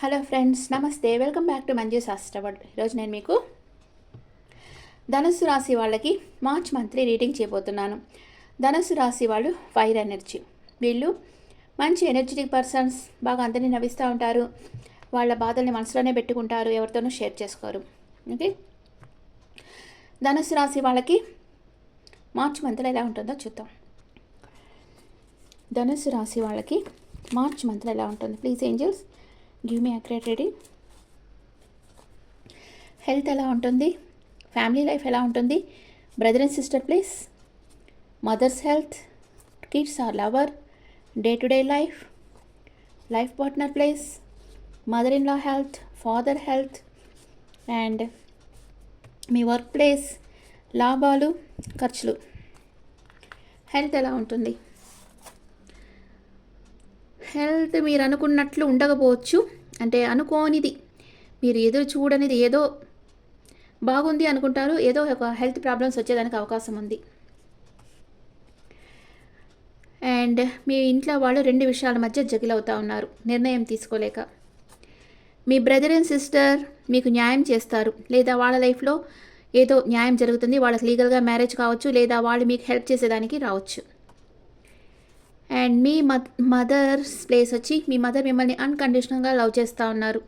Hello friends నమస్తే. Welcome back to Manju's శాస్త్రవర్డ్ ఈరోజు నేను మీకు ధనుసు రాశి వాళ్ళకి మార్చ్ మంత్లీ రీడింగ్ చేయబోతున్నాను. ధనుసు రాశి వాళ్ళు ఫైర్ ఎనర్జీ వీళ్ళు మంచి ఎనర్జెటిక్ పర్సన్స్ బాగా అందరినీ నవ్విస్తూ ఉంటారు. వాళ్ళ బాధల్ని మనసులోనే పెట్టుకుంటారు ఎవరితోనూ షేర్ చేసుకోరు. ఓకే ధనుసు రాశి వాళ్ళకి మార్చ్ మంత్లో ఎలా ఉంటుందో చూద్దాం. ధనుసు రాశి వాళ్ళకి మార్చ్ మంత్లో ఎలా ఉంటుంది? Please angels give me accurate reading health ఎలా ఉంటుంది? ఫ్యామిలీ లైఫ్ ఎలా ఉంటుంది? Brother and sister please mother's health kids or lover day to day life life partner place mother in law health father health and me work place లాభాలు ఖర్చులు. Health ఎలా ఉంటుంది? Health మీరు అనుకున్నట్లు ఉండకపోవచ్చు. అంటే అనుకోనిది. మీరు ఎదురు చూడనిది ఏదో బాగుంది అనుకుంటారు. ఏదో ఒక హెల్త్ ప్రాబ్లమ్స్ వచ్చేదానికి అవకాశం ఉంది. అండ్ మీ ఇంట్లో వాళ్ళు రెండు విషయాల మధ్య జగిలవుతూ ఉన్నారు. నిర్ణయం తీసుకోలేక. మీ బ్రదర్ అండ్ సిస్టర్ మీకు న్యాయం చేస్తారు. లేదా వాళ్ళ లైఫ్లో ఏదో న్యాయం జరుగుతుంది. వాళ్ళకి లీగల్గా మ్యారేజ్ కావచ్చు. లేదా వాళ్ళు మీకు హెల్ప్ చేసేదానికి రావచ్చు. అండ్ మీ మదర్స్ ప్లేస్ వచ్చి మీ మదర్ మిమ్మల్ని అన్కండిషనల్గా లవ్ చేస్తూ ఉన్నారు.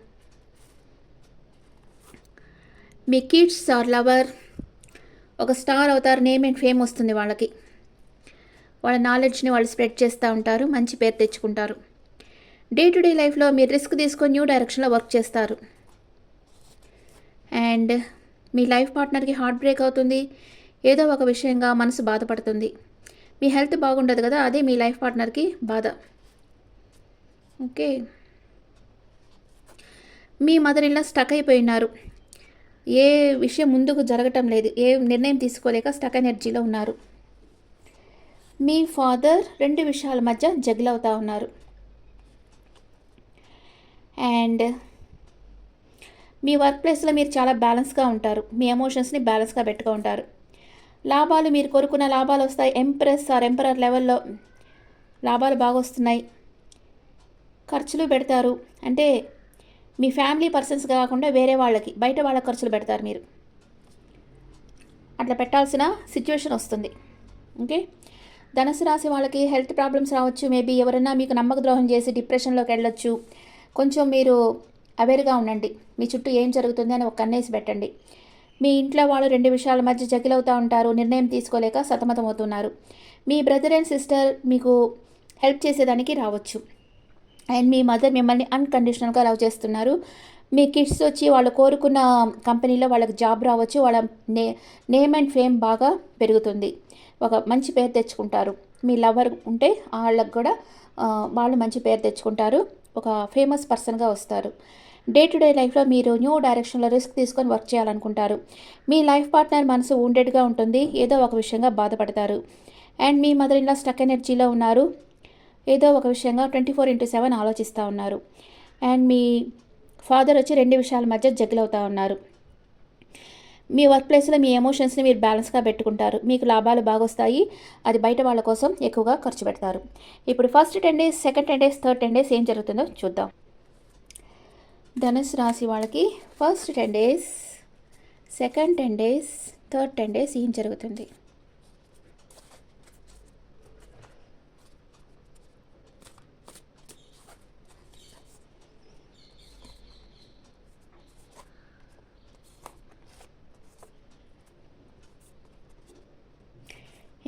మీ కిడ్స్ ఆర్ లవర్ ఒక స్టార్ అవుతారు నేమ్ అండ్ ఫేమ్ వస్తుంది వాళ్ళకి. వాళ్ళ నాలెడ్జ్ని వాళ్ళు స్ప్రెడ్ చేస్తూ ఉంటారు మంచి పేరు తెచ్చుకుంటారు. డే టు డే లైఫ్లో మీరు రిస్క్ తీసుకొని న్యూ డైరెక్షన్లో వర్క్ చేస్తారు. అండ్ మీ లైఫ్ పార్ట్నర్కి హార్ట్ బ్రేక్ అవుతుంది. ఏదో ఒక విషయంగా మనసు బాధపడుతుంది. మీ హెల్త్ బాగుండదు కదా అదే మీ లైఫ్ పార్ట్నర్కి బాధ. ఓకే. మీ మదర్ ఇలా స్టక్ అయిపోయినారు ఏ విషయం ముందుకు జరగటం లేదు ఏ నిర్ణయం తీసుకోలేక స్టక్ ఎనర్జీలో ఉన్నారు. మీ ఫాదర్ రెండు విషయాల మధ్య జగిలవుతూ ఉన్నారు. అండ్ మీ వర్క్ ప్లేస్లో మీరు చాలా బ్యాలెన్స్గా ఉంటారు మీ ఎమోషన్స్ని బ్యాలెన్స్గా పెట్టుకుంటారు. ఉంటారు లాభాలు మీరు కోరుకున్న లాభాలు వస్తాయి. ఎంప్రెస్ ఆర్ ఎంపరర్ లెవెల్లో లాభాలు బాగా వస్తున్నాయి ఖర్చులు పెడతారు. అంటే మీ ఫ్యామిలీ పర్సన్స్ కాకుండా వేరే వాళ్ళకి బయట వాళ్ళ ఖర్చులు పెడతారు మీరు. అట్లా పెట్టాల్సిన సిచ్యువేషన్ వస్తుంది. ఓకే ధనుసు రాశి వాళ్ళకి హెల్త్ ప్రాబ్లమ్స్ రావచ్చు. మేబీ ఎవరైనా మీకు నమ్మక ద్రోహం చేసి డిప్రెషన్లోకి వెళ్ళొచ్చు. కొంచెం మీరు అవేర్గా ఉండండి. మీ చుట్టూ ఏం జరుగుతుంది అని ఒక కన్నేసి పెట్టండి. మీ ఇంట్లో వాళ్ళు రెండు విషయాల మధ్య జగిలవుతూ ఉంటారు నిర్ణయం తీసుకోలేక సతమతమవుతున్నారు. మీ బ్రదర్ అండ్ సిస్టర్ మీకు హెల్ప్ చేసేదానికి రావచ్చు. అండ్ మీ మదర్ మిమ్మల్ని అన్కండిషనల్గా లవ్ చేస్తున్నారు. మీ కిడ్స్ వచ్చి వాళ్ళు కోరుకున్న కంపెనీలో వాళ్ళకి జాబ్ రావచ్చు. వాళ్ళ నే నేమ్ అండ్ ఫేమ్ బాగా పెరుగుతుంది. ఒక మంచి పేరు తెచ్చుకుంటారు. మీ లవర్ ఉంటే వాళ్ళకు కూడా వాళ్ళు మంచి పేరు తెచ్చుకుంటారు. ఒక ఫేమస్ పర్సన్గా వస్తారు. డే టు డే లైఫ్లో మీరు న్యూ డైరెక్షన్లో రిస్క్ తీసుకొని వర్క్ చేయాలనుకుంటారు. మీ లైఫ్ పార్ట్నర్ మనసు ఉండేట్గా ఉంటుంది. ఏదో ఒక విషయంగా బాధపడతారు. అండ్ మీ మదర్ ఇలా స్టక్ ఎనర్జీలో ఉన్నారు. ఏదో ఒక విషయంగా ట్వంటీ ఫోర్ ఇంటూ సెవెన్ ఆలోచిస్తూ ఉన్నారు. అండ్ మీ ఫాదర్ వచ్చి రెండు విషయాల మధ్య జగ్గులవుతూ ఉన్నారు. మీ వర్క్ ప్లేస్లో మీ ఎమోషన్స్ని మీరు బ్యాలెన్స్గా పెట్టుకుంటారు. మీకు లాభాలు బాగొస్తాయి. అది బయట వాళ్ళ కోసం ఎక్కువగా ఖర్చు పెడతారు. ఇప్పుడు first ten days second ten days third ten days ఏం జరుగుతుందో చూద్దాం. ధనుసు రాశి వాళ్ళకి first ten days second ten days third ten days ఏం జరుగుతుంది?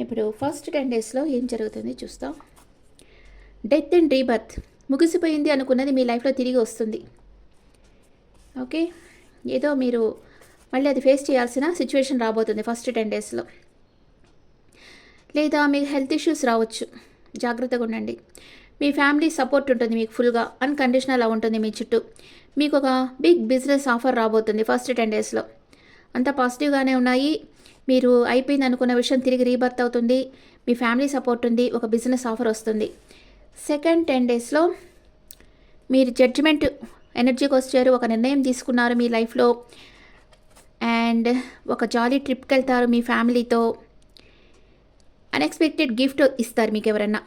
ఇప్పుడు ఫస్ట్ టెన్ డేస్లో ఏం జరుగుతుంది చూస్తాం. డెత్ అండ్ రీబర్త్ ముగిసిపోయింది అనుకున్నది మీ లైఫ్లో తిరిగి వస్తుంది. ఓకే? ఏదో మీరు మళ్ళీ అది ఫేస్ చేయాల్సిన సిచ్యువేషన్ రాబోతుంది ఫస్ట్ టెన్ డేస్లో. లేదా మీకు హెల్త్ ఇష్యూస్ రావచ్చు. జాగ్రత్తగా ఉండండి. మీ ఫ్యామిలీ సపోర్ట్ ఉంటుంది మీకు ఫుల్గా. అన్కండిషనల్ ఉంటుంది మీ చుట్టూ. మీకు ఒక బిగ్ బిజినెస్ ఆఫర్ రాబోతుంది ఫస్ట్ టెన్ డేస్లో. అంత పాజిటివ్గానే ఉన్నాయి. మీరు అయిపోయింది అనుకున్న విషయం తిరిగి రీబర్త్ అవుతుంది. మీ ఫ్యామిలీ సపోర్ట్ ఉంది. ఒక బిజినెస్ ఆఫర్ వస్తుంది. సెకండ్ టెన్ డేస్లో మీరు జడ్జిమెంట్ ఎనర్జీకి వచ్చారు ఒక నిర్ణయం తీసుకున్నారు మీ లైఫ్లో. అండ్ ఒక జాలీ ట్రిప్కి వెళ్తారు మీ ఫ్యామిలీతో. అన్ఎక్స్పెక్టెడ్ గిఫ్ట్ ఇస్తారు మీకు ఎవరన్నా.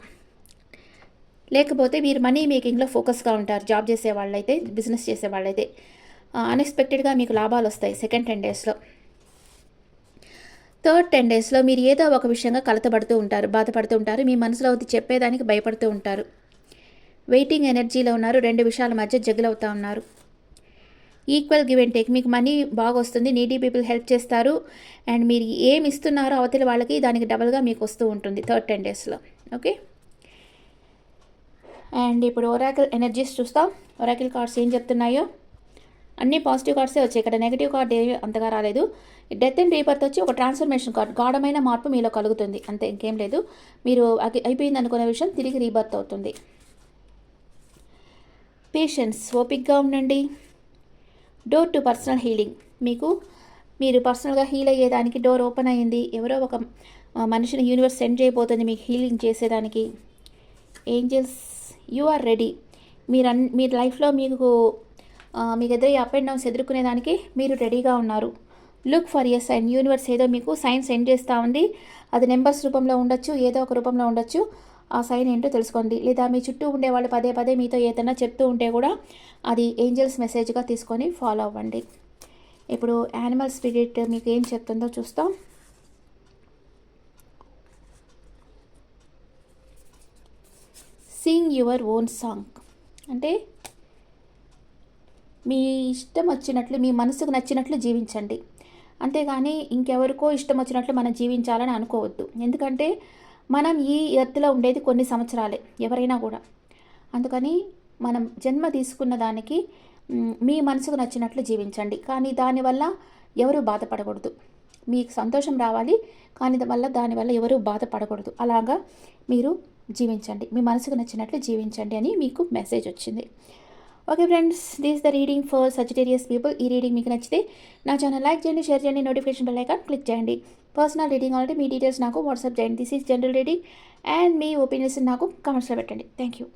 లేకపోతే మీరు మనీ మేకింగ్లో ఫోకస్గా ఉంటారు. జాబ్ చేసే వాళ్ళైతే బిజినెస్ చేసే వాళ్ళైతే. అన్ఎక్స్పెక్టెడ్గా మీకు లాభాలు వస్తాయి సెకండ్ టెన్ డేస్లో. థర్డ్ టెన్ డేస్లో మీరు ఏదో ఒక విషయంగా కలతపడుతూ ఉంటారు బాధపడుతూ ఉంటారు. మీ మనసులో అది చెప్పేదానికి భయపడుతూ ఉంటారు. వెయిటింగ్ ఎనర్జీలో ఉన్నారు. రెండు విషయాల మధ్య జగులవుతూ ఉన్నారు. Equal give and take. మీకు మనీ బాగా వస్తుంది నీడీ పీపుల్ హెల్ప్ చేస్తారు. అండ్ మీరు ఏమి ఇస్తున్నారో అవతలి వాళ్ళకి దానికి డబల్గా మీకు వస్తూ ఉంటుంది. థర్డ్ టెన్ డేస్లో. ఓకే? అండ్ ఇప్పుడు ఒరాకిల్ ఎనర్జీస్ చూస్తాం. ఒరాకిల్ కార్డ్స్ ఏం చెప్తున్నాయో? అన్ని పాజిటివ్ కార్డ్సే వచ్చాయి. ఇక్కడ నెగిటివ్ కార్డ్ ఏమి అంతగా రాలేదు. డెత్ అండ్ రీబర్త్ వచ్చి ఒక ట్రాన్స్ఫర్మేషన్ కార్డ్. గాఢమైన మార్పు మీలో కలుగుతుంది. అంతే ఇంకేం లేదు. మీరు అయిపోయింది అనుకునే విషయం తిరిగి రీబర్త్ అవుతుంది. పేషెన్స్ ఓపిక్గా ఉండండి. డోర్ టు పర్సనల్ హీలింగ్ మీకు మీరు పర్సనల్గా హీల్ అయ్యేదానికి డోర్ ఓపెన్ అయ్యింది ఎవరో ఒక మనిషిని యూనివర్స్ సెండ్ చేయబోతుంది మీకు హీలింగ్ చేసేదానికి. ఏంజల్స్ యు ఆర్ రెడీ మీరు అన్ మీ లైఫ్లో మీకు మీకు ఎదురు అప్ అండ్ డౌన్స్ ఎదుర్కొనేదానికి మీరు రెడీగా ఉన్నారు. Look for a sign universe ఏదో మీకు సైన్ సెండ్ చేస్తూ ఉంది. అది నెంబర్స్ రూపంలో ఉండొచ్చు ఏదో ఒక రూపంలో ఉండొచ్చు. ఆ సైన్ ఏంటో తెలుసుకోండి. లేదా మీ చుట్టూ ఉండేవాళ్ళు పదే పదే మీతో ఏదైనా చెప్తూ ఉంటే కూడా అది ఏంజల్స్ మెసేజ్గా తీసుకొని ఫాలో అవ్వండి. ఇప్పుడు యానిమల్ స్పిరిట్ మీకు ఏం చెప్తుందో చూస్తాం. సింగ్ యువర్ ఓన్ సాంగ్ అంటే మీ ఇష్టం వచ్చినట్లు మీ మనసుకు నచ్చినట్లు జీవించండి. అంతేగాని ఇంకెవరికో ఇష్టం వచ్చినట్లు మనం జీవించాలని అనుకోవద్దు. ఎందుకంటే మనం ఈ ఎత్తులో ఉండేది కొన్ని సంవత్సరాలే ఎవరైనా కూడా. అందుకని మనం జన్మ తీసుకున్న దానికి మీ మనసుకు నచ్చినట్లు జీవించండి. కానీ దానివల్ల ఎవరు బాధపడకూడదు. మీకు సంతోషం రావాలి కానీ వల్ల దానివల్ల ఎవరు బాధపడకూడదు. అలాగా మీరు జీవించండి. మీ మనసుకు నచ్చినట్లు జీవించండి అని మీకు మెసేజ్ వచ్చింది. Okay friends this the reading for Sagittarius people ఈ రీడింగ్ మీకు నచ్చితే నా ఛానల్ లైక్ చేయండి షేర్ చేయండి నోటిఫికేషన్ బెల్ ఐకాన్ క్లిక్ చేయండి. పర్సనల్ రీడింగ్ ఆల్రెడీ మీ డీటెయిల్స్ నాకు వాట్సాప్ చేయండి. This is general reading and me opinions నాకు కామెంట్స్లో పెట్టండి. Thank you